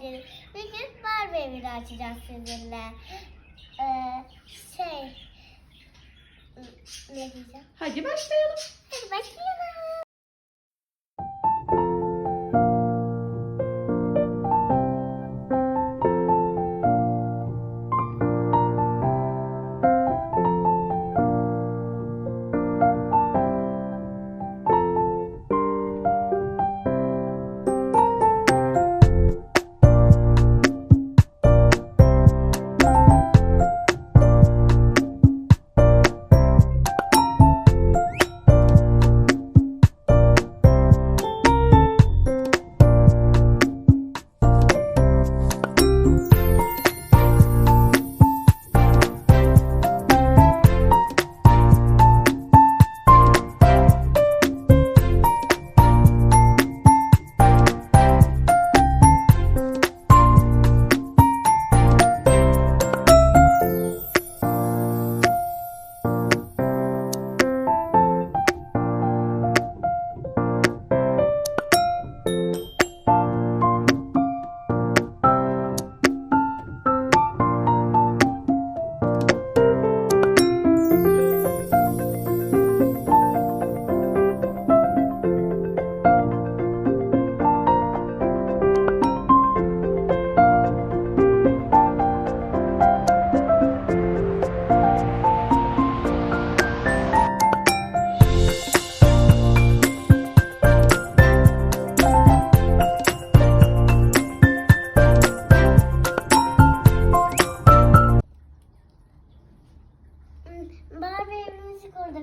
geldiniz. Bugün Barbie evini açacağız sizinle. Ee, şey... Ne diyeceğim? Hadi başlayalım. Hadi başlayalım.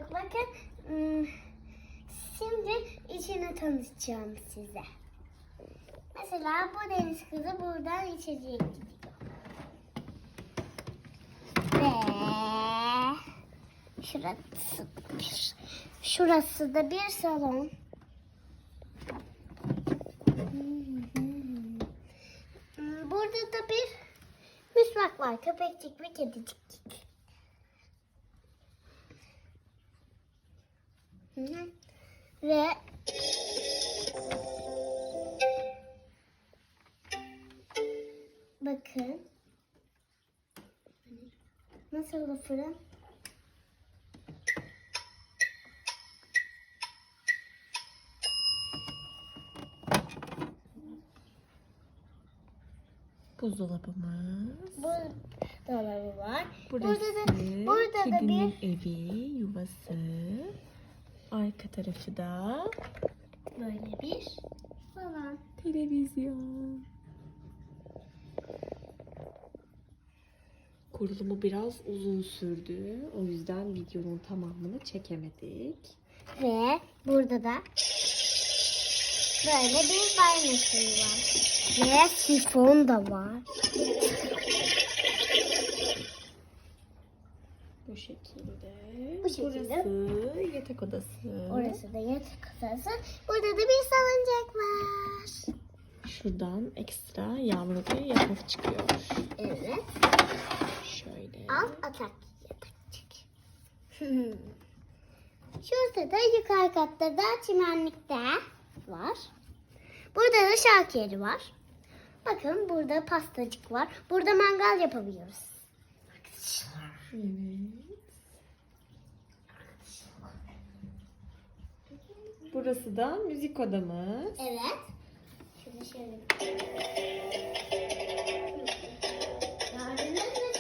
Kurduk. Bakın hmm, şimdi içini tanıtacağım size. Mesela bu deniz kızı buradan içeriye gidiyor. Ve şurası bir, şurası da bir salon. Burada da bir müsbak var. Köpekçik ve kedicik. Ve bakın nasıl da fırın? Buzdolabımız. Bu dolabı var. Burası burada da burada da bir evi, yuvası. Arka tarafı da böyle bir falan. televizyon. Kurulumu biraz uzun sürdü. O yüzden videonun tamamını çekemedik. Ve burada da böyle bir banyosu var. Ve sifon da var. Bu şekilde. Bu şekilde. Burası yatak odası. Orası da yatak odası. Burada da bir salıncak var. Şuradan ekstra yağmurlu bir yatak çıkıyor. Evet. Şöyle. Alt atak yatakçık. Şurada da yukarı katta da çimenlikte var. Burada da şark yeri var. Bakın burada pastacık var. Burada mangal yapabiliyoruz. Evet. Burası da müzik odamız. Evet. Şurada şöyle.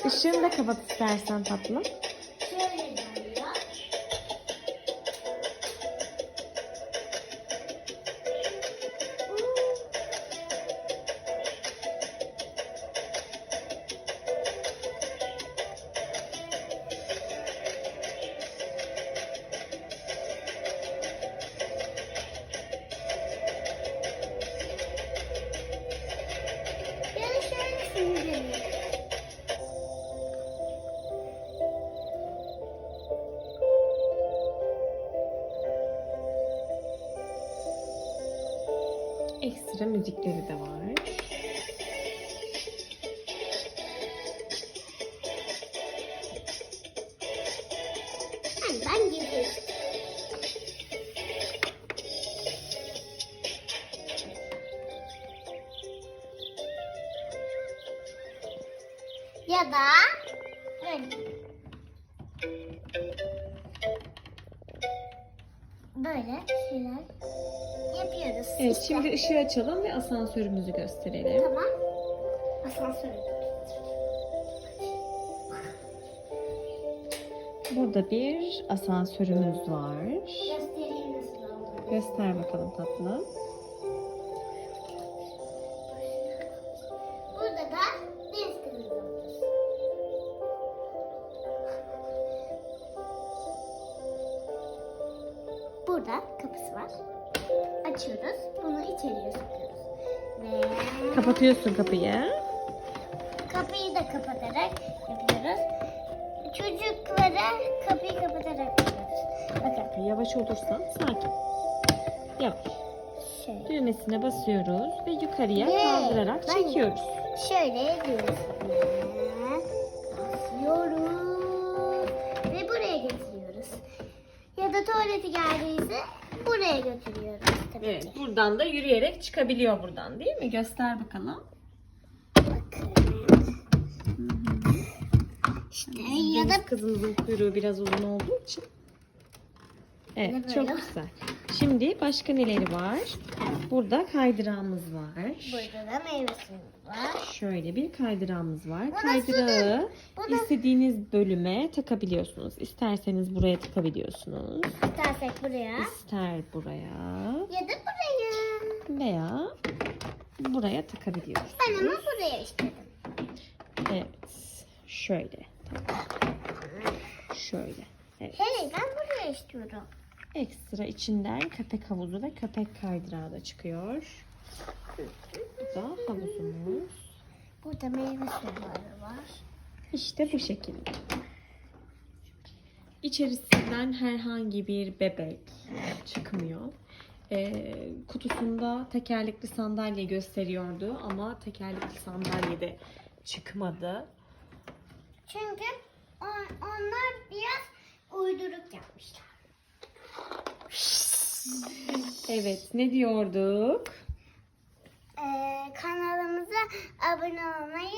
Işığını da kapat istersen tatlım. Ekstra müzikleri de var. Ya da böyle. Böyle şeyler yapıyoruz. Evet işte. şimdi ışığı açalım ve asansörümüzü gösterelim. Tamam. Asansör. Burada bir asansörümüz var. Göstereyim nasıl olduğunu. Göster bakalım tatlım. Açıyoruz. Bunu içeriye sokuyoruz. Ve Kapatıyorsun kapıyı. kapıyı da kapatarak yapıyoruz. Çocuklara kapıyı kapatarak yapıyoruz. Bakın Yavaş olursan sakin. Yavaş. şöyle. Düğmesine basıyoruz ve yukarıya Ne? kaldırarak Ben- çekiyoruz. Şöyle düğmesine basıyoruz ve buraya getiriyoruz. Ya da tuvaleti geldiyse buraya götürüyoruz tabii Evet, ki. buradan da yürüyerek çıkabiliyor buradan değil mi? Göster bakalım. Bakın. İşte ya da Deniz kızımızın kuyruğu biraz uzun olduğu için. Evet, çok güzel. Şimdi başka neleri var? Burada kaydırağımız var. burada da meyve suyumuz var. Şöyle bir kaydırağımız var. Bu da Kaydırağı da- istediğiniz bölüme takabiliyorsunuz. İsterseniz buraya takabiliyorsunuz. İstersek buraya İster buraya ya da buraya. veya buraya takabiliyoruz. Ben ama buraya istedim. Evet. Şöyle. Şöyle. Evet. Hey ben buraya istiyorum. Ekstra içinden köpek havuzu ve köpek kaydırağı da çıkıyor. Bu da havuzumuz. Burada meyve suları var. İşte bu şekilde. İçerisinden herhangi bir bebek çıkmıyor. Ee, kutusunda tekerlekli sandalye gösteriyordu ama tekerlekli sandalye de çıkmadı. Çünkü on- onlar biraz Evet, ne diyorduk? Ee, kanalımıza abone olmayı.